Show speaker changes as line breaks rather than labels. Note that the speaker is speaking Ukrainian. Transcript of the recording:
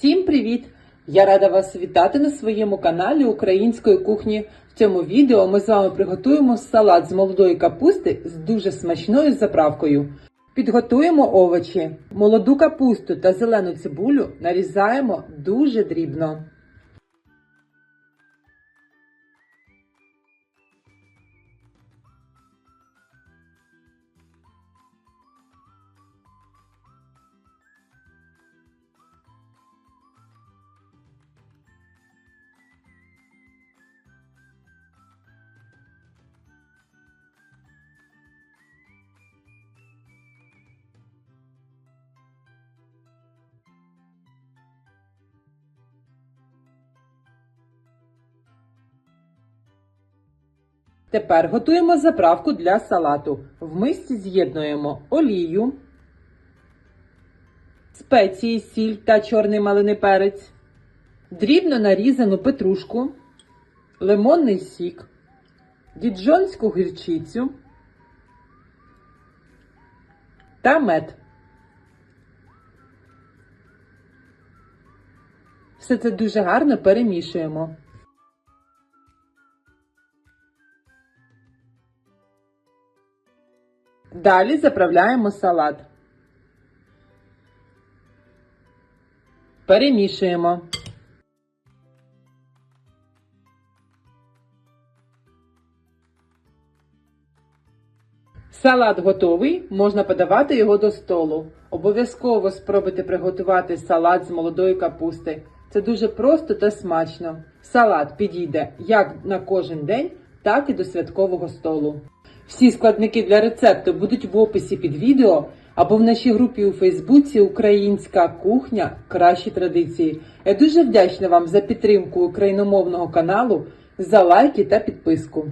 Всім привіт! Я рада вас вітати на своєму каналі Української кухні. В цьому відео ми з вами приготуємо салат з молодої капусти з дуже смачною заправкою. Підготуємо овочі. Молоду капусту та зелену цибулю нарізаємо дуже дрібно. Тепер готуємо заправку для салату. В мисці з'єднуємо олію, спеції, сіль та чорний малиний перець, дрібно нарізану петрушку, лимонний сік, діджонську гірчицю та мед. Все це дуже гарно перемішуємо. Далі заправляємо салат. Перемішуємо. Салат готовий, можна подавати його до столу. Обов'язково спробуйте приготувати салат з молодої капусти. Це дуже просто та смачно. Салат підійде як на кожен день, так і до святкового столу. Всі складники для рецепту будуть в описі під відео або в нашій групі у Фейсбуці Українська кухня Кращі традиції. Я дуже вдячна вам за підтримку україномовного каналу, за лайки та підписку.